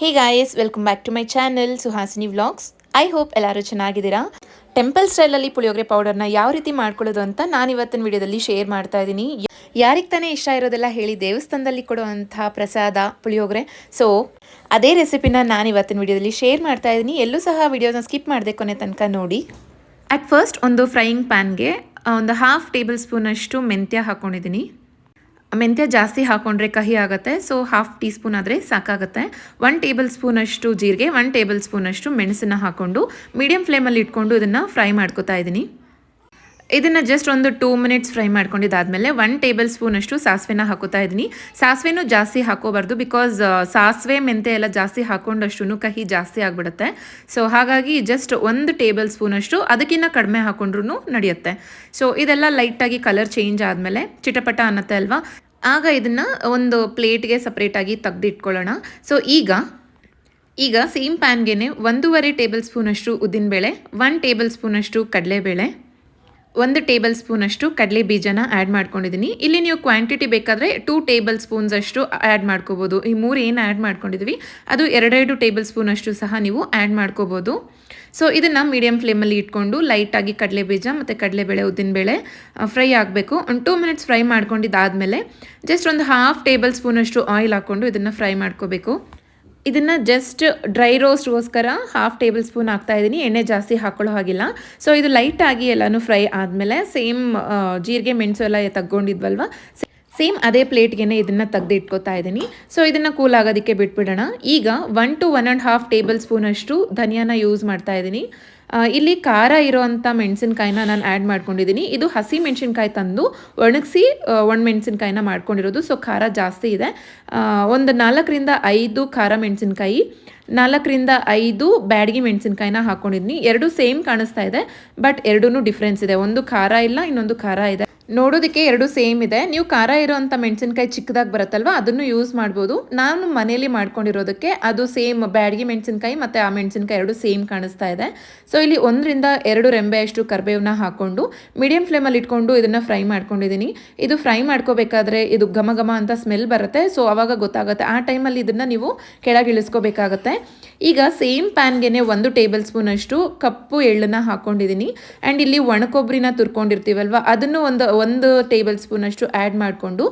Hey guys welcome back to my channel Suhasini vlogs I hope ಎಲ್ಲರೂ ಚೆನ್ನಾಗಿದ್ದೀರಾ? Temple ಸ್ಟೈಲಲ್ಲಿ ಪುಳಿಯೋಗರೆ ಪೌಡರ್ನ ಯಾವ ರೀತಿ ಮಾಡ್ಕೊಳ್ಳೋದು ಅಂತ ನಾನು ಇವತ್ತಿನ ವಿಡಿಯೋದಲ್ಲಿ ಶೇರ್ ಮಾಡ್ತಾ ಇದ್ದೀನಿ. ಯಾರಿಗೆ ತಾನೇ ಇಷ್ಟ ಇರೋದೆಲ್ಲ ಹೇಳಿ ದೇವಸ್ಥಾನದಲ್ಲಿ ಕೊಡುವಂಥ ಪ್ರಸಾದ, ಪುಳಿಯೋಗರೆ. ಸೊ ಅದೇ ರೆಸಿಪಿನ ನಾನು ಇವತ್ತಿನ ವಿಡಿಯೋದಲ್ಲಿ ಶೇರ್ ಮಾಡ್ತಾ ಇದ್ದೀನಿ. ಎಲ್ಲೂ ಸಹ ವಿಡಿಯೋನ ಸ್ಕಿಪ್ ಮಾಡದೆ ಕೊನೆ ತನಕ ನೋಡಿ. ಅಟ್ ಫಸ್ಟ್ ಒಂದು ಫ್ರೈಯಿಂಗ್ ಪ್ಯಾನ್ಗೆ ಒಂದು ಹಾಫ್ ಟೇಬಲ್ ಸ್ಪೂನಷ್ಟು ಮೆಂತ್ಯ ಹಾಕ್ಕೊಂಡಿದ್ದೀನಿ ಮೆಂತ್ಯ ಜಾಸ್ತಿ ಹಾಕೊಂಡ್ರೆ ಕಹಿ ಆಗುತ್ತೆ. ಸೊ ಹಾಫ್ ಟೀ ಸ್ಪೂನ್ ಆದರೆ ಸಾಕಾಗುತ್ತೆ. ಒನ್ ಟೇಬಲ್ ಸ್ಪೂನಷ್ಟು ಜೀರಿಗೆ ಒನ್ ಟೇಬಲ್ ಸ್ಪೂನಷ್ಟು ಮೆಣಸನ್ನು ಹಾಕ್ಕೊಂಡು ಮೀಡಿಯಂ ಫ್ಲೇಮಲ್ಲಿ ಇಟ್ಕೊಂಡು ಇದನ್ನು ಫ್ರೈ ಮಾಡ್ಕೊತಾ ಇದ್ದೀನಿ ಇದನ್ನು ಜಸ್ಟ್ ಒಂದು ಟೂ ಮಿನಿಟ್ಸ್ ಫ್ರೈ ಮಾಡ್ಕೊಂಡಿದ್ದಾದಮೇಲೆ ಒನ್ ಟೇಬಲ್ ಸ್ಪೂನಷ್ಟು ಸಾಸಿವೆನ ಹಾಕೋತಾ ಇದ್ದೀನಿ. ಸಾಸಿವೆನೂ ಜಾಸ್ತಿ ಹಾಕೋಬಾರ್ದು ಬಿಕಾಸ್ ಸಾಸಿವೆ ಮೆಂತೆ ಎಲ್ಲ ಜಾಸ್ತಿ ಹಾಕೊಂಡಷ್ಟು ಕಹಿ ಜಾಸ್ತಿ ಆಗಿಬಿಡುತ್ತೆ. ಸೊ ಹಾಗಾಗಿ ಜಸ್ಟ್ ಒಂದು ಟೇಬಲ್ ಸ್ಪೂನಷ್ಟು ಅದಕ್ಕಿಂತ ಕಡಿಮೆ ಹಾಕೊಂಡ್ರೂ ನಡೆಯುತ್ತೆ. ಸೊ ಇದೆಲ್ಲ ಲೈಟಾಗಿ ಕಲರ್ ಚೇಂಜ್ ಆದಮೇಲೆ ಚಿಟಪಟ ಅನ್ನತ್ತೆ ಅಲ್ವಾ? ಆಗ ಇದನ್ನು ಒಂದು ಪ್ಲೇಟ್ಗೆ ಸಪ್ರೇಟಾಗಿ ತೆಗೆದಿಟ್ಕೊಳ್ಳೋಣ. ಸೊ ಈಗ ಈಗ ಸೇಮ್ ಪ್ಯಾನ್ಗೆ ಒಂದೂವರೆ ಟೇಬಲ್ ಸ್ಪೂನಷ್ಟು ಉದ್ದಿನಬೇಳೆ ಒನ್ ಟೇಬಲ್ ಸ್ಪೂನಷ್ಟು ಕಡಲೆಬೇಳೆ ಒಂದು ಟೇಬಲ್ ಸ್ಪೂನಷ್ಟು ಕಡಲೆ ಬೀಜನ ಆ್ಯಡ್ ಮಾಡ್ಕೊಂಡಿದ್ದೀನಿ ಇಲ್ಲಿ ನೀವು ಕ್ವಾಂಟಿಟಿ ಬೇಕಾದರೆ ಟೂ ಟೇಬಲ್ ಸ್ಪೂನ್ಸ್ ಅಷ್ಟು ಆ್ಯಡ್ ಮಾಡ್ಕೋಬೋದು. ಈ ಮೂರು ಏನು ಆ್ಯಡ್ ಮಾಡ್ಕೊಂಡಿದ್ವಿ, ಅದು ಎರಡೆರಡು ಟೇಬಲ್ ಸ್ಪೂನಷ್ಟು ಸಹ ನೀವು ಆ್ಯಡ್ ಮಾಡ್ಕೋಬೋದು. ಸೊ ಇದನ್ನು ಮೀಡಿಯಮ್ ಫ್ಲೇಮಲ್ಲಿ ಇಟ್ಕೊಂಡು ಲೈಟಾಗಿ ಕಡಲೆ ಬೀಜ ಮತ್ತು ಕಡಲೆಬೇಳೆ ಉದ್ದಿನಬೇಳೆ ಫ್ರೈ ಆಗಬೇಕು. ಒಂದು ಟೂ ಮಿನಿಟ್ಸ್ ಫ್ರೈ ಮಾಡ್ಕೊಂಡಿದ್ದಾದಮೇಲೆ ಜಸ್ಟ್ ಒಂದು ಹಾಫ್ ಟೇಬಲ್ ಸ್ಪೂನಷ್ಟು ಆಯಿಲ್ ಹಾಕ್ಕೊಂಡು ಇದನ್ನು ಫ್ರೈ ಮಾಡ್ಕೋಬೇಕು. ಇದನ್ನು ಜಸ್ಟ್ ಡ್ರೈ ರೋಸ್ಟ್ಗೋಸ್ಕರ ಹಾಫ್ ಟೇಬಲ್ ಸ್ಪೂನ್ ಹಾಕ್ತಾ ಇದ್ದೀನಿ ಎಣ್ಣೆ ಜಾಸ್ತಿ ಹಾಕೊಳ್ಳೋ ಹಾಗಿಲ್ಲ. ಸೊ ಇದು ಲೈಟಾಗಿ ಎಲ್ಲನೂ ಫ್ರೈ ಆದಮೇಲೆ ಸೇಮ್ ಜೀರಿಗೆ, ಮೆಣಸು ಎಲ್ಲ ತಗೊಂಡಿದ್ವಲ್ವ ಸೇಮ್ ಅದೇ ಪ್ಲೇಟ್ಗೆ ಇದನ್ನು ತೆಗೆದು ಇಟ್ಕೋತಾ ಇದ್ದೀನಿ ಸೊ ಇದನ್ನು ಕೂಲ್ ಆಗೋದಕ್ಕೆ ಬಿಟ್ಬಿಡೋಣ. ಈಗ one to one and half tablespoon ಅಷ್ಟು ಧನಿಯಾನ ಯೂಸ್ ಮಾಡ್ತಾ ಇದ್ದೀನಿ ಇಲ್ಲಿ ಖಾರ ಇರೋವಂಥ ಮೆಣಸಿನ್ಕಾಯಿನ ನಾನು ಆ್ಯಡ್ ಮಾಡ್ಕೊಂಡಿದ್ದೀನಿ ಇದು ಹಸಿ ಮೆಣಸಿನ್ಕಾಯಿ ತಂದು ಒಣಗಿಸಿ ಒಣ ಮೆಣಸಿನ್ಕಾಯಿನ ಮಾಡ್ಕೊಂಡಿರೋದು. ಸೊ ಖಾರ ಜಾಸ್ತಿ ಇದೆ. ಒಂದು ನಾಲ್ಕರಿಂದ ಐದು ಖಾರ ಮೆಣಸಿನ್ಕಾಯಿ, ನಾಲ್ಕರಿಂದ ಐದು ಬ್ಯಾಡಗಿ ಮೆಣಸಿನ್ಕಾಯಿನ ಹಾಕ್ಕೊಂಡಿದ್ದೀನಿ ಎರಡು ಸೇಮ್ ಕಾಣಿಸ್ತಾ ಇದೆ ಬಟ್ ಎರಡೂ ಡಿಫ್ರೆನ್ಸ್ ಇದೆ. ಒಂದು ಖಾರ ಇಲ್ಲ, ಇನ್ನೊಂದು ಖಾರ ಇದೆ. ನೋಡೋದಕ್ಕೆ ಎರಡು ಸೇಮ್ ಇದೆ. ನೀವು ಖಾರ ಇರೋವಂಥ ಮೆಣಸಿನ್ಕಾಯಿ ಚಿಕ್ಕದಾಗಿ ಬರುತ್ತಲ್ವ, ಅದನ್ನು ಯೂಸ್ ಮಾಡ್ಬೋದು. ನಾನು ಮನೇಲಿ ಮಾಡ್ಕೊಂಡಿರೋದಕ್ಕೆ ಅದು ಸೇಮ್ ಬ್ಯಾಡಗಿ ಮೆಣಸಿನ್ಕಾಯಿ ಮತ್ತು ಆ ಮೆಣಸಿನ್ಕಾಯಿ ಎರಡು ಸೇಮ್ ಕಾಣಿಸ್ತಾ ಇದೆ. ಸೊ ಇಲ್ಲಿ ಒಂದರಿಂದ ಎರಡು ರೆಂಬೆಯಷ್ಟು ಕರ್ಬೇವನ್ನ ಹಾಕ್ಕೊಂಡು ಮೀಡಿಯಂ ಫ್ಲೇಮಲ್ಲಿ ಇಟ್ಕೊಂಡು ಇದನ್ನು ಫ್ರೈ ಮಾಡ್ಕೊಂಡಿದ್ದೀನಿ. ಇದು ಫ್ರೈ ಮಾಡ್ಕೋಬೇಕಾದ್ರೆ ಇದು ಘಮ ಘಮ ಅಂತ ಸ್ಮೆಲ್ ಬರುತ್ತೆ. ಸೊ ಅವಾಗ ಗೊತ್ತಾಗುತ್ತೆ. ಆ ಟೈಮಲ್ಲಿ ಇದನ್ನು ನೀವು ಕೆಳಗೆ ಇಳಿಸ್ಕೋಬೇಕಾಗತ್ತೆ. ಈಗ ಸೇಮ್ ಪ್ಯಾನ್ಗೆ ಒಂದು ಟೇಬಲ್ ಸ್ಪೂನಷ್ಟು ಕಪ್ಪು ಎಳ್ಳನ್ನು ಹಾಕ್ಕೊಂಡಿದ್ದೀನಿ ಆ್ಯಂಡ್ ಇಲ್ಲಿ ಒಣಕೊಬ್ಬರಿನ ತುರ್ಕೊಂಡಿರ್ತೀವಲ್ವ, ಅದನ್ನು ಒಂದು ಒಂದು ಟೇಬಲ್ ಸ್ಪೂನಷ್ಟು ಆ್ಯಡ್ ಮಾಡಿಕೊಂಡು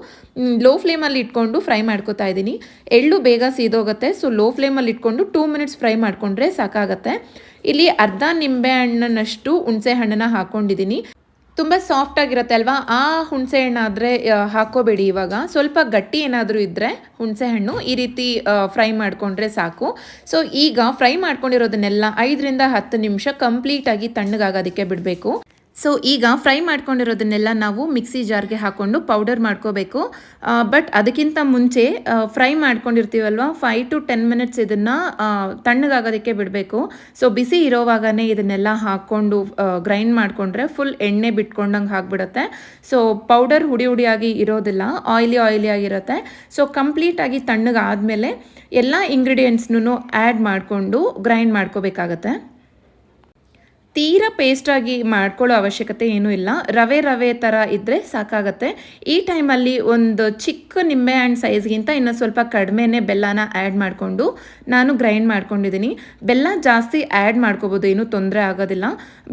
ಲೋ ಫ್ಲೇಮಲ್ಲಿ ಇಟ್ಕೊಂಡು ಫ್ರೈ ಮಾಡ್ಕೋತಾ ಇದ್ದೀನಿ. ಎಳ್ಳು ಬೇಗ ಸೀದೋಗುತ್ತೆ ಸೊ ಲೋ ಫ್ಲೇಮಲ್ಲಿ ಇಟ್ಕೊಂಡು ಟೂ ಮಿನಿಟ್ಸ್ ಫ್ರೈ ಮಾಡಿಕೊಂಡ್ರೆ ಸಾಕಾಗತ್ತೆ. ಇಲ್ಲಿ ಅರ್ಧ ನಿಂಬೆ ಹಣ್ಣನಷ್ಟು ಹುಣಸೆ ಹಣ್ಣನ್ನು ಹಾಕ್ಕೊಂಡಿದ್ದೀನಿ ತುಂಬ ಸಾಫ್ಟ್ ಆಗಿರುತ್ತೆ ಅಲ್ವಾ? ಆ ಹುಣಸೆ ಆದರೆ ಹಾಕೋಬೇಡಿ ಇವಾಗ. ಸ್ವಲ್ಪ ಗಟ್ಟಿ ಏನಾದರೂ ಇದ್ದರೆ ಹುಣಸೆ ಹಣ್ಣು ಈ ರೀತಿ ಫ್ರೈ ಮಾಡಿಕೊಂಡ್ರೆ ಸಾಕು. ಸೊ ಈಗ ಫ್ರೈ ಮಾಡ್ಕೊಂಡಿರೋದನ್ನೆಲ್ಲ ಐದರಿಂದ ಹತ್ತು ನಿಮಿಷ ಕಂಪ್ಲೀಟಾಗಿ ತಣ್ಣಗಾಗೋದಕ್ಕೆ ಬಿಡಬೇಕು. ಸೊ ಈಗ ಫ್ರೈ ಮಾಡ್ಕೊಂಡಿರೋದನ್ನೆಲ್ಲ ನಾವು ಮಿಕ್ಸಿ ಜಾರ್ಗೆ ಹಾಕ್ಕೊಂಡು ಪೌಡರ್ ಮಾಡ್ಕೋಬೇಕು. ಬಟ್ ಅದಕ್ಕಿಂತ ಮುಂಚೆ ಫ್ರೈ ಮಾಡ್ಕೊಂಡಿರ್ತೀವಲ್ವ? ಫೈವ್ ಟು ಟೆನ್ ಮಿನಿಟ್ಸ್ ಇದನ್ನು ತಣ್ಣಗಾಗೋದಕ್ಕೆ ಬಿಡಬೇಕು. ಸೊ ಬಿಸಿ ಇರೋವಾಗನೇ ಇದನ್ನೆಲ್ಲ ಹಾಕ್ಕೊಂಡು ಗ್ರೈಂಡ್ ಮಾಡಿಕೊಂಡ್ರೆ ಫುಲ್ ಎಣ್ಣೆ ಬಿಟ್ಕೊಂಡಂಗೆ ಹಾಕ್ಬಿಡುತ್ತೆ ಸೊ ಪೌಡರ್ ಹುಡಿ ಹುಡಿಯಾಗಿ ಇರೋದಿಲ್ಲ ಆಯಿಲಿ ಆಯಿಲಿ ಆಗಿರುತ್ತೆ. ಸೊ ಕಂಪ್ಲೀಟಾಗಿ ತಣ್ಣಗಾದಮೇಲೆ ಎಲ್ಲ ಇಂಗ್ರೀಡಿಯೆಂಟ್ಸ್ನೂ ಆ್ಯಡ್ ಮಾಡಿಕೊಂಡು ಗ್ರೈಂಡ್ ಮಾಡ್ಕೋಬೇಕಾಗತ್ತೆ. ತೀರಾ ಪೇಸ್ಟಾಗಿ ಮಾಡ್ಕೊಳ್ಳೋ ಅವಶ್ಯಕತೆ ಏನೂ ಇಲ್ಲ. ರವೆ ರವೆ ಥರ ಇದ್ದರೆ ಸಾಕಾಗತ್ತೆ. ಈ ಟೈಮಲ್ಲಿ ಒಂದು ಚಿಕ್ಕ ನಿಂಬೆ ಹಣ್ಣು ಸೈಜ್ಗಿಂತ ಇನ್ನು ಸ್ವಲ್ಪ ಕಡಿಮೆನೇ ಬೆಲ್ಲನ ಆ್ಯಡ್ ಮಾಡಿಕೊಂಡು ನಾನು ಗ್ರೈಂಡ್ ಮಾಡ್ಕೊಂಡಿದ್ದೀನಿ ಬೆಲ್ಲ ಜಾಸ್ತಿ ಆ್ಯಡ್ ಮಾಡ್ಕೋಬೋದು, ಏನೂ ತೊಂದರೆ ಆಗೋದಿಲ್ಲ.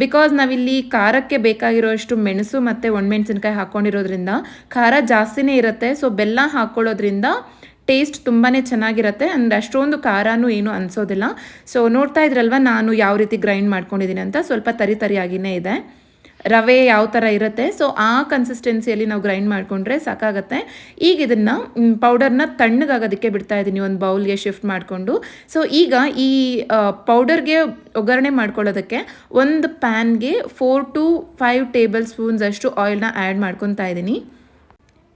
ಬಿಕಾಸ್ ನಾವಿಲ್ಲಿ ಖಾರಕ್ಕೆ ಬೇಕಾಗಿರೋಷ್ಟು ಮೆಣಸು ಮತ್ತು ಒಣಮೆಣಸಿನ್ಕಾಯಿ ಹಾಕ್ಕೊಂಡಿರೋದ್ರಿಂದ ಖಾರ ಜಾಸ್ತಿನೇ ಇರುತ್ತೆ. ಸೊ ಬೆಲ್ಲ ಹಾಕ್ಕೊಳ್ಳೋದ್ರಿಂದ ಟೇಸ್ಟ್ ತುಂಬಾ ಚೆನ್ನಾಗಿರುತ್ತೆ. ಅಂದರೆ ಅಷ್ಟೊಂದು ಖಾರನೂ ಏನು ಅನಿಸೋದಿಲ್ಲ. ಸೊ ನೋಡ್ತಾ ಇದ್ರಲ್ವ, ನಾನು ಯಾವ ರೀತಿ ಗ್ರೈಂಡ್ ಮಾಡ್ಕೊಂಡಿದ್ದೀನಿ ಅಂತ? ಸ್ವಲ್ಪ ತರಿ ತರಿಯಾಗಿಯೇ ಇದೆ. ರವೆ ಯಾವ ಥರ ಇರುತ್ತೆ? ಸೊ ಆ ಕನ್ಸಿಸ್ಟೆನ್ಸಿಯಲ್ಲಿ ನಾವು ಗ್ರೈಂಡ್ ಮಾಡಿಕೊಂಡ್ರೆ ಸಾಕಾಗತ್ತೆ. ಈಗ ಇದನ್ನು ಪೌಡರ್ನ ತಣ್ಣಗಾಗೋದಕ್ಕೆ ಬಿಡ್ತಾ ಇದ್ದೀನಿ, ಒಂದು ಬೌಲ್ಗೆ ಶಿಫ್ಟ್ ಮಾಡಿಕೊಂಡು. ಸೊ ಈಗ ಈ ಪೌಡರ್ಗೆ ಒಗ್ಗರಣೆ ಮಾಡ್ಕೊಳ್ಳೋದಕ್ಕೆ ಒಂದು ಪ್ಯಾನ್ಗೆ four to five tablespoons ಅಷ್ಟು ಆಯಿಲ್ನ ಆ್ಯಡ್ ಮಾಡ್ಕೊತಾ ಇದ್ದೀನಿ.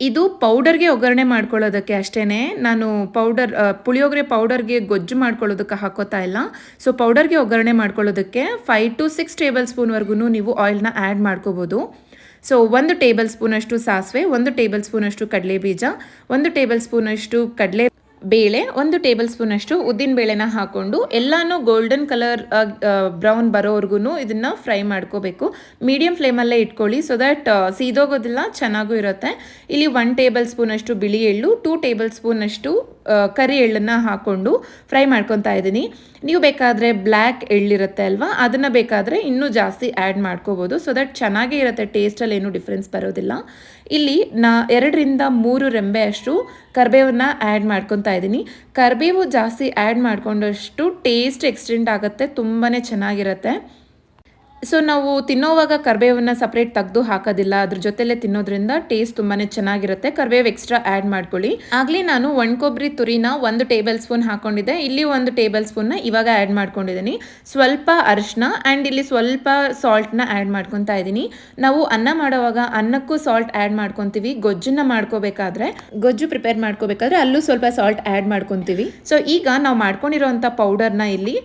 ಇದು ಪೌಡರ್ಗೆ ಒಗ್ಗರಣೆ ಮಾಡ್ಕೊಳ್ಳೋದಕ್ಕೆ ಅಷ್ಟೇ ನಾನು ಪೌಡರ್ ಪುಳಿಯೋಗರೆ ಪೌಡರ್ಗೆ ಗೊಜ್ಜು ಮಾಡ್ಕೊಳ್ಳೋದಕ್ಕೆ ಹಾಕೋತಾ ಇಲ್ಲ. ಸೊ, ಪೌಡರ್ಗೆ ಒಗ್ಗರಣೆ ಮಾಡ್ಕೊಳ್ಳೋದಕ್ಕೆ ಫೈವ್ ಟು ಸಿಕ್ಸ್ ಟೇಬಲ್ ಸ್ಪೂನ್ವರೆಗೂ ನೀವು ಆಯಿಲ್ನ ಆ್ಯಡ್ ಮಾಡ್ಕೋಬೋದು. ಸೊ, ಒಂದು ಟೇಬಲ್ ಸ್ಪೂನಷ್ಟು ಸಾಸಿವೆ, ಒಂದು ಟೇಬಲ್ ಸ್ಪೂನಷ್ಟು ಕಡಲೆ ಬೀಜ ಒಂದು ಟೇಬಲ್ ಸ್ಪೂನಷ್ಟು ಕಡಲೆ ಬೇಳೆ ಒಂದು ಟೇಬಲ್ ಸ್ಪೂನಷ್ಟು ಉದ್ದಿನ ಬೇಳೆನ ಹಾಕ್ಕೊಂಡು ಎಲ್ಲನೂ ಗೋಲ್ಡನ್ ಕಲರ್ ಬ್ರೌನ್ ಬರೋವರೆಗೂ ಇದನ್ನು ಫ್ರೈ ಮಾಡ್ಕೋಬೇಕು. ಮೀಡಿಯಮ್ ಫ್ಲೇಮಲ್ಲೇ ಇಟ್ಕೊಳ್ಳಿ ಸೊ ದ್ಯಾಟ್ ಸೀದೋಗೋದಿಲ್ಲ, ಚೆನ್ನಾಗೂ ಇರುತ್ತೆ. ಇಲ್ಲಿ ಒನ್ ಟೇಬಲ್ ಸ್ಪೂನಷ್ಟು ಬಿಳಿ ಎಳ್ಳು ಟೂ ಟೇಬಲ್ ಸ್ಪೂನಷ್ಟು ಕರಿ ಎಳ್ಳನ್ನು ಹಾಕ್ಕೊಂಡು ಫ್ರೈ ಮಾಡ್ಕೊತಾ ಇದ್ದೀನಿ. ನೀವು ಬೇಕಾದರೆ ಬ್ಲ್ಯಾಕ್ ಎಳ್ಳಿರುತ್ತೆ ಅಲ್ವಾ? ಅದನ್ನು ಬೇಕಾದರೆ ಇನ್ನೂ ಜಾಸ್ತಿ ಆ್ಯಡ್ ಮಾಡ್ಕೋಬೋದು. ಸೊ ದಟ್ ಚೆನ್ನಾಗೇ ಇರುತ್ತೆ ಟೇಸ್ಟಲ್ಲಿ ಏನೂ ಡಿಫ್ರೆನ್ಸ್ ಬರೋದಿಲ್ಲ. ಇಲ್ಲಿ ನಾ, ಎರಡರಿಂದ ಮೂರು ರೆಂಬೆ ಅಷ್ಟು ಕರಿಬೇವನ್ನ ಆ್ಯಡ್ ಮಾಡ್ಕೊತಾ ಇದ್ದೀನಿ ಕರಿಬೇವು ಜಾಸ್ತಿ ಆ್ಯಡ್ ಮಾಡಿಕೊಂಡಷ್ಟು ಟೇಸ್ಟ್ ಎಕ್ಸ್ಟೆಂಡ್ ಆಗುತ್ತೆ ತುಂಬಾ ಚೆನ್ನಾಗಿರುತ್ತೆ. ಸೊ ನಾವು ತಿನ್ನೋವಾಗ ಕರ್ಬೇವನ್ನ ಸಪ್ರೇಟ್ ತೆಗೆದು ಹಾಕೋದಿಲ್ಲ. ಅದ್ರ ಜೊತೆಲೆ ತಿನ್ನೋದ್ರಿಂದ ಟೇಸ್ಟ್ ತುಂಬಾ ಚೆನ್ನಾಗಿರುತ್ತೆ. ಕರ್ಬೇವು ಎಕ್ಸ್ಟ್ರಾ ಆ್ಯಡ್ ಮಾಡ್ಕೊಳ್ಳಿ. ಆಗಲೇ ನಾನು ಒಣ ಕೊಬ್ಬರಿ ತುರಿನ ಒಂದು ಟೇಬಲ್ ಸ್ಪೂನ್ ಹಾಕೊಂಡಿದ್ದೆ. ಇಲ್ಲಿ ಒಂದು ಟೇಬಲ್ ಸ್ಪೂನ್ನ ಇವಾಗ ಆ್ಯಡ್ ಮಾಡ್ಕೊಂಡಿದ್ದೀನಿ. ಸ್ವಲ್ಪ ಅರಿಶಿನ ಆ್ಯಂಡ್ ಇಲ್ಲಿ ಸ್ವಲ್ಪ ಸಾಲ್ಟ್ನ ಆ್ಯಡ್ ಮಾಡ್ಕೊತಾ ಇದ್ದೀನಿ. ನಾವು ಅನ್ನ ಮಾಡೋವಾಗ ಅನ್ನಕ್ಕೂ ಸಾಲ್ಟ್ ಆ್ಯಡ್ ಮಾಡ್ಕೊತೀವಿ. ಗೊಜ್ಜನ್ನ ಮಾಡ್ಕೋಬೇಕಾದ್ರೆ, ಗೊಜ್ಜು ಪ್ರಿಪೇರ್ ಮಾಡ್ಕೋಬೇಕಾದ್ರೆ ಅಲ್ಲೂ ಸ್ವಲ್ಪ ಸಾಲ್ಟ್ ಆ್ಯಡ್ ಮಾಡ್ಕೊತೀವಿ. ಸೊ ಈಗ ನಾವು ಮಾಡ್ಕೊಂಡಿರೋವಂಥ ಪೌಡರ್ನ ಇಲ್ಲಿ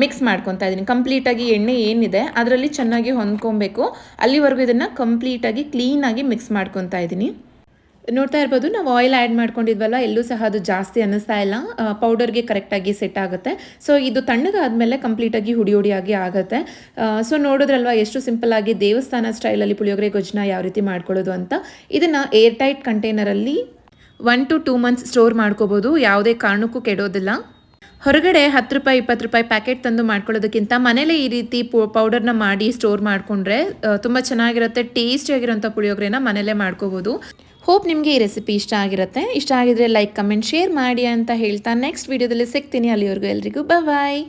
ಮಿಕ್ಸ್ ಮಾಡ್ಕೊತಾ ಇದ್ದೀನಿ. ಕಂಪ್ಲೀಟಾಗಿ ಎಣ್ಣೆ ಏನಿದೆ, ಅದರಲ್ಲಿ ಚೆನ್ನಾಗಿ ಹೊಂದ್ಕೊಬೇಕು. ಅಲ್ಲಿವರೆಗೂ ಇದನ್ನು ಕಂಪ್ಲೀಟಾಗಿ ಕ್ಲೀನಾಗಿ ಮಿಕ್ಸ್ ಮಾಡ್ಕೊತಾ ಇದ್ದೀನಿ. ನೋಡ್ತಾ ಇರ್ಬೋದು, ನಾವು ಆಯಿಲ್ ಆ್ಯಡ್ ಮಾಡ್ಕೊಂಡಿದ್ವಲ್ಲ, ಎಲ್ಲೂ ಸಹ ಅದು ಜಾಸ್ತಿ ಅನ್ನಿಸ್ತಾ ಇಲ್ಲ. ಪೌಡರ್ಗೆ ಕರೆಕ್ಟಾಗಿ ಸೆಟ್ ಆಗುತ್ತೆ. ಸೊ ಇದು ತಣ್ಣಗಾದಮೇಲೆ ಕಂಪ್ಲೀಟಾಗಿ ಹುಡಿ ಹುಡಿಯಾಗಿ ಆಗುತ್ತೆ. ಸೊ ನೋಡಿದ್ರಲ್ವ, ಎಷ್ಟು ಸಿಂಪಲ್ ಆಗಿ ದೇವಸ್ಥಾನ ಸ್ಟೈಲಲ್ಲಿ ಪುಳಿಯೋಗರೆ ಗೊಜ್ಜನ ಯಾವ ರೀತಿ ಮಾಡ್ಕೊಳ್ಳೋದು ಅಂತ. ಇದನ್ನು airtight ಕಂಟೈನರಲ್ಲಿ one to two months store ಮಾಡ್ಕೋಬೋದು. ಯಾವುದೇ ಕಾರಣಕ್ಕೂ ಕೆಡೋದಿಲ್ಲ. ಹೊರಗಡೆ ಹತ್ತು ರೂಪಾಯಿ, ಇಪ್ಪತ್ತು ರೂಪಾಯಿ ಪ್ಯಾಕೆಟ್ ತಂದು ಮಾಡ್ಕೊಳ್ಳೋದಕ್ಕಿಂತ ಮನೇಲೆ ಈ ರೀತಿ ಪೌಡರ್ನ ಮಾಡಿ ಸ್ಟೋರ್ ಮಾಡಿಕೊಂಡ್ರೆ ತುಂಬ ಚೆನ್ನಾಗಿರುತ್ತೆ ಟೇಸ್ಟಿಯಾಗಿರೋಂಥ ಪುಳಿಯೋಗರೆನ ಮನೇಲೇ ಮಾಡ್ಕೋಬೋದು. ಹೋಪ್ ನಿಮಗೆ ಈ ರೆಸಿಪಿ ಇಷ್ಟ ಆಗಿರುತ್ತೆ. ಇಷ್ಟ ಆಗಿದ್ರೆ ಲೈಕ್ ಕಮೆಂಟ್ ಶೇರ್ ಮಾಡಿ ಅಂತ ಹೇಳ್ತಾ ನೆಕ್ಸ್ಟ್ ವೀಡಿಯೋದಲ್ಲಿ ಸಿಗ್ತೀನಿ. ಅಲ್ಲಿವರೆಗೂ ಎಲ್ರಿಗೂ ಬಾಯ್